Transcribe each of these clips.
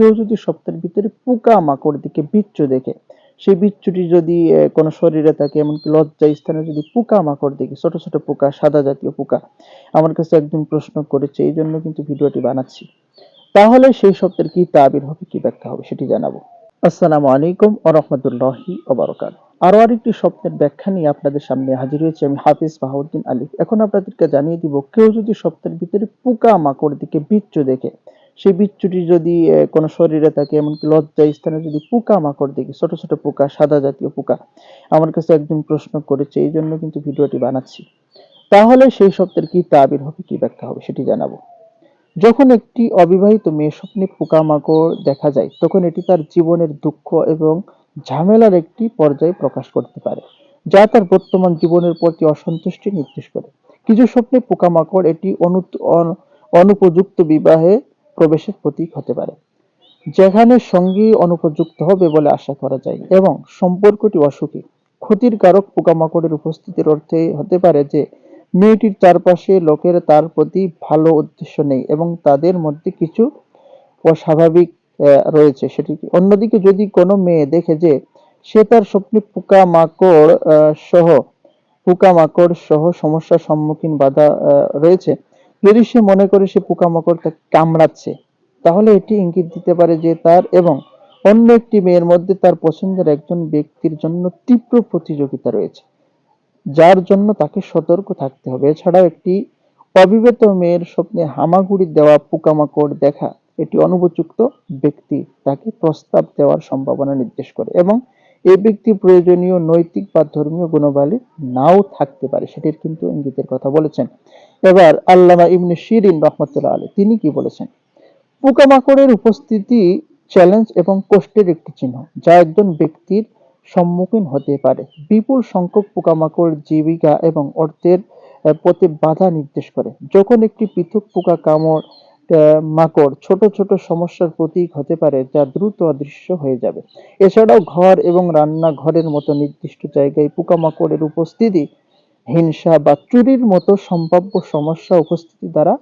কেউ যদি স্বপ্নের ভিতরে পোকা মাকড় দিকে বিচ্ছু দেখে, সেই বিচ্ছুটি যদি কোনো শরীরে থাকে, এমনকি লজ্জা স্থানে যদি পোকা মাকড় দেখে, ছোট ছোট পোকা, সাদা জাতীয় পোকা, আমার কাছে একজন প্রশ্ন করেছে, এই জন্য কিন্তু ভিডিওটি বানাচ্ছি। তাহলে সেই শব্দের কি তাবির হবে, কি ব্যাখ্যা হবে, সেটি জানাব। আসসালামু আলাইকুম ও রহমতুল্লাহি ওবরকাত আরও আরেকটি স্বপ্নের ব্যাখ্যা নিয়ে আপনাদের সামনে হাজির হয়েছে আমি হাফিজ বাহাউদ্দিন আলিফ এখন আপনাদেরকে জানিয়ে দিব, কেউ যদি স্বপ্নের ভিতরে পোকা মাকড় দিকে বিচ্ছু দেখে সেই বিচ্ছুটি যদি কোনো শরীরে থাকে, এমনকি লজ্জা স্থানে যদি পোকা মাকড় দেখে, ছোট ছোট পোকা, সাদা জাতীয় পোকা, আমার কাছে একজন প্রশ্ন করেছে, এই জন্য কিন্তু ভিডিওটি বানাচ্ছি। তাহলে সেই শব্দের কি তাবির হবে, কি ব্যাখ্যা হবে, সেটি জানাব। যখন একটি অবিবাহিত মেয়ে স্বপ্নে পোকামাকড় দেখা যায়, তখন এটি তার জীবনের দুঃখ এবং ঝামেলার একটি পর্যায়ে প্রকাশ করতে পারে, যা তার বর্তমান জীবনের প্রতি অসন্তুষ্টি নির্দেশ করে। কিছু স্বপ্নে পোকামাকড় এটি অনু- অন- অনুপযুক্ত বিবাহে প্রবেশের প্রতীক হতে পারে। যেখানে সঙ্গী অনুপযুক্ত হবে বলে আশা করা যায় এবং সম্পর্কটি অসুখী। ক্ষতির কারক পোকামাকড়ের উপস্থিতির অর্থে হতে পারে যে মেয়েটির চারপাশে লোকের তার প্রতি ভালো উদ্দেশ্য নেই এবং তাদের মধ্যে কিছু অস্বাভাবিক রয়েছে। সেটি অন্যদিকে যদি কোনো মেয়ে দেখে যে সে তার স্বপ্নে পোকামাকড় আহ, সহ পোকামাকড় সহ সমস্যার সম্মুখীন বাধা রয়েছে যদি সে মনে করে সে পোকামাকড় তাকে কামড়াচ্ছে, তাহলে এটি ইঙ্গিত দিতে পারে যে তার এবং অন্য একটি মেয়ের মধ্যে তার পছন্দের একজন ব্যক্তির জন্য তীব্র প্রতিযোগিতা রয়েছে, যার জন্য তাকে সতর্ক থাকতে হবে। এছাড়াও একটি অবিবেত মেয়ের স্বপ্নে হামাগুড়ি দেওয়া পোকামাকড় দেখা, এটি অনুপযুক্ত ব্যক্তি তাকে প্রস্তাব দেওয়ার সম্ভাবনা নির্দেশ করে এবং এই ব্যক্তি প্রয়োজনীয় নৈতিক বা ধর্মীয় গুণাবলী নাও থাকতে পারে, সেটির কিন্তু ইঙ্গিতের কথা বলেছেন। এবার আল্লামা ইবনে শিরিন রহমতুল্লাহ আলী তিনি কি বলেছেন? পোকামাকড়ের উপস্থিতি চ্যালেঞ্জ এবং কষ্টের একটি চিহ্ন, যা একজন ব্যক্তির সম্মুখীন হতে পারে। বিপুল সংখ্যক পোকামাকড় জীবিকা এবং অর্থের প্রতি বাধা নির্দেশ করে। যখন একটি পৃথক পোকা কামড় মাকড় ছোট ছোট সমস্যার প্রতীক হতে পারে যা দ্রুত অদৃশ্য হয়ে যাবে। এছাড়াও ঘর এবং রান্নাঘরের মতো নির্দিষ্ট জায়গায় পোকামাকড়ের উপস্থিতি, হিংসা বা চুরির মতো সম্ভাব্য সমস্যা উপস্থিতি দ্বারা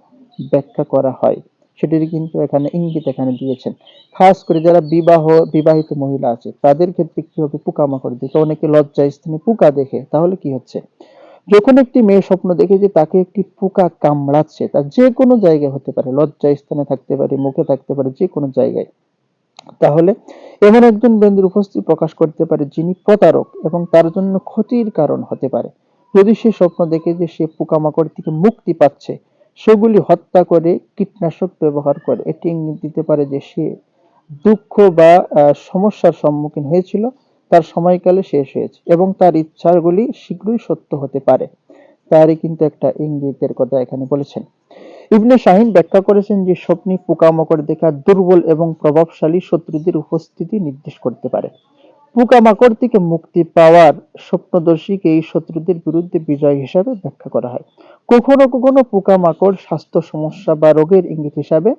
ব্যাখ্যা করা হয়। সেটির কিন্তু এখানে ইঙ্গিত এখানে দিয়েছেন। খাস করে যারা বিবাহ, বিবাহিত মহিলা আছে, তাদের ক্ষেত্রে কি হবে? পোকামাকড় দেখে অনেকে লজ্জায় স্থানে পোকা দেখে। তাহলে কি হচ্ছে? যখন একটি মেয়ে স্বপ্ন দেখে যে তাকে একটি পোকা কামড়াচ্ছে তার যে কোনো জায়গায় হতে পারে লজ্জা স্থানে থাকতে পারে, মুখে থাকতে পারে, যে কোনো জায়গায়। তাহলে এমন একজন ব্যক্তির উপস্থিতি প্রকাশ করতে পারে যিনি প্রতারক এবং তার জন্য ক্ষতির কারণ হতে পারে। যদি সে স্বপ্ন দেখে যে সে পোকামাকড় থেকে মুক্তি পাচ্ছে, সেগুলি হত্যা করে, কীটনাশক ব্যবহার করে, এটি ইঙ্গিত দিতে পারে যে সে দুঃখ বা সমস্যার সম্মুখীন হয়েছিল। তার সময়কালে শেষ হয়েছে এবং তার ইচ্ছাগুলি শীঘ্রই সত্য হতে পারে। তারই কিন্তু একটা ইঙ্গিতের কথা এখানে বলেছেন। ইবনে শাহিন ব্যাখ্যা করেছেন যে, স্বপ্নে পোকামাকড় দেখা দুর্বল এবং প্রভাবশালী শত্রুদের উপস্থিতি নির্দেশ করতে পারে। পোকামাকড় থেকে মুক্তি পাওয়ার স্বপ্নদর্শীকে এই শত্রুদের বিরুদ্ধে বিজয় হিসাবে ব্যাখ্যা করা হয়। কখনো কখনো পোকামাকড় স্বাস্থ্য সমস্যা বা রোগের ইঙ্গিত হিসাবে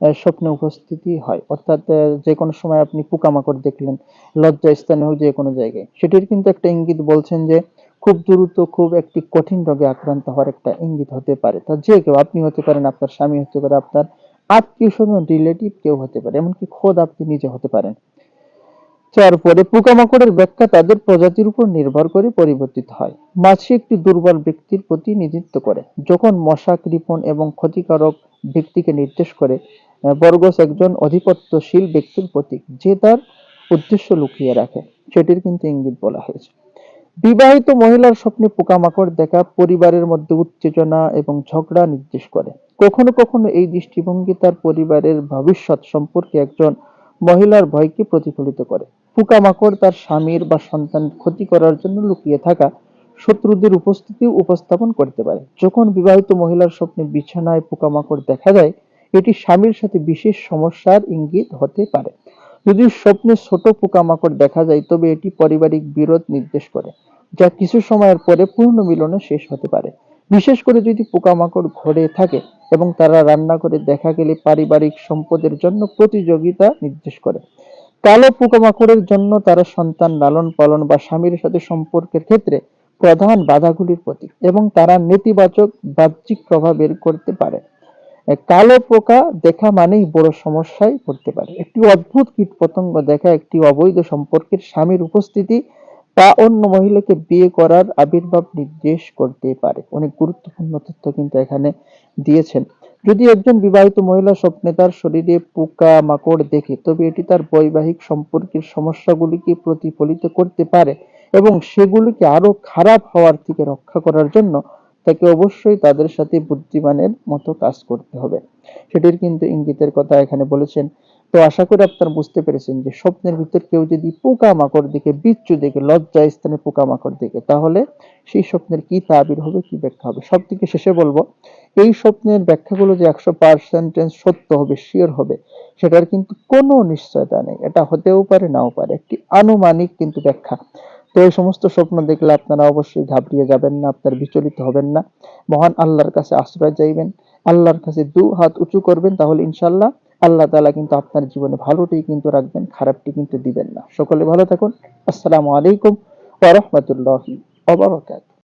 স্বপ্নে উপস্থিতি হয়। অর্থাৎ যে কোনো সময় আপনি পোকামাকড় দেখলেন লজ্জা স্থানে হোক যে কোনো জায়গায়। সেটির কিন্তু একটা ইঙ্গিত বলছেন যে, খুব দ্রুত, খুব একটি কঠিন রোগে আক্রান্ত হওয়ার একটা ইঙ্গিত হতে পারে। তা যে কেউ, আপনি হতে পারেন, আপনার স্বামী হতে পারে, আপনার আত্মীয় স্বজন, রিলেটিভ কেউ হতে পারে, এমনকি খোদ আপনি নিজে হতে পারেন। তারপরে পোকামাকড়ের ব্যাখ্যা তাদের প্রজাতির উপর নির্ভর করে পরিবর্তিত হয়। মাছি একটি দুর্বল ব্যক্তির প্রতিনিধিত্ব করে। যখন মশা, কৃপণ এবং ক্ষতিকারক ব্যক্তিকে নির্দেশ করে বর্গস একজন আধিপত্যশীল ব্যক্তির প্রতীক, যে তার উদ্দেশ্য লুকিয়ে রাখে। সেটির কিন্তু ইঙ্গিত বলা হয়েছে। বিবাহিত মহিলার স্বপ্নে পোকামাকড় দেখা পরিবারের মধ্যে উত্তেজনা এবং ঝগড়া নির্দেশ করে। কখনো কখনো এই দৃষ্টিভঙ্গি তার পরিবারের ভবিষ্যৎ সম্পর্কে একজন মহিলার ভয়কে প্রতিফলিত করে। পোকামাকড় তার স্বামীর বা সন্তানের ক্ষতি করার জন্য লুকিয়ে থাকা শত্রুদের উপস্থিতি উপস্থাপন করতে পারে। যখন বিবাহিত মহিলার স্বপ্নে বিছানায় পোকামাকড় দেখা যায় এটি স্বামীর সাথে বিশেষ সমস্যার ইঙ্গিত হতে পারে। যদি স্বপ্নে ছোট পোকামাকড় দেখা যায়, তবে এটি পারিবারিক বিরোধ নির্দেশ করে, যা কিছু সময়ের পরে পূর্ণ মিলনে শেষ হতে পারে। বিশেষ করে যদি পোকামাকড় ঘরে থাকে এবং তারা রান্না করে দেখা গেলে পারিবারিক সম্পদের জন্য প্রতিযোগিতা নির্দেশ করে। কালো পোকামাকড়ের জন্য তারা সন্তান লালন পালন বা স্বামীর সাথে সম্পর্কের ক্ষেত্রে প্রধান বাধাগুলির প্রতীক এবং তারা নেতিবাচক বাহ্যিক প্রভাব বের করতে পারে। কালো পোকা দেখা মানেই বড় সমস্যায় পড়তে পারে। একটি অদ্ভুত কীট পতঙ্গ দেখা একটি অবৈধ সম্পর্কের স্বামীর উপস্থিতি বা অন্য মহিলাকে বিয়ে করার আবির্ভাব নির্দেশ করতে পারে। অনেক গুরুত্বপূর্ণ তথ্য কিন্তু এখানে দিয়েছেন। যদি একজন বিবাহিত মহিলা স্বপ্নে তার শরীরে পোকা, মাকড় দেখে, তবে এটি তার বৈবাহিক সম্পর্কের সমস্যাগুলিকে প্রতিফলিত করতে পারে এবং সেগুলিকে আরও খারাপ হওয়ার থেকে রক্ষা করার জন্য তাকে অবশ্যই তাদের সাথে বুদ্ধিমানের মতো কাজ করতে হবে। সেটির কিন্তু ইঙ্গিতের কথা এখানে বলেছেন। তো আশা করি আপনারা বুঝতে পেরেছেন যে স্বপ্নের ভিতর কেউ যদি পোকা মাকড় দেখে, বিচ্ছু দেখে লজ্জা স্থানে পোকা মাকড় দেখে, তাহলে সেই স্বপ্নের কি তাবির হবে, কি ব্যাখ্যা হবে? সব থেকে শেষে বলব, এই স্বপ্নের ব্যাখ্যাগুলো যে একশো পার্সেন্টেজ সত্য হবে শিওর হবে, সেটার কিন্তু কোনো নিশ্চয়তা নেই। এটা হতেও পারে, নাও পারে। একটি আনুমানিক কিন্তু ব্যাখ্যা। তো এই সমস্ত স্বপ্ন দেখলে আপনারা অবশ্যই ঘাবড়িয়ে যাবেন না, আপনার বিচলিত হবেন না। মহান আল্লাহর কাছে আশ্রয় চাইবেন, আল্লাহর কাছে দু হাত উঁচু করবেন, তাহলে ইনশাল্লাহ আল্লাহ তালা কিন্তু আপনার জীবনে ভালোটি কিন্তু রাখবেন, খারাপটি কিন্তু দিবেন না। সকলে ভালো থাকুন। আসসালামু আলাইকুম ওয়া রাহমাতুল্লাহি ওয়া বারাকাতুহু।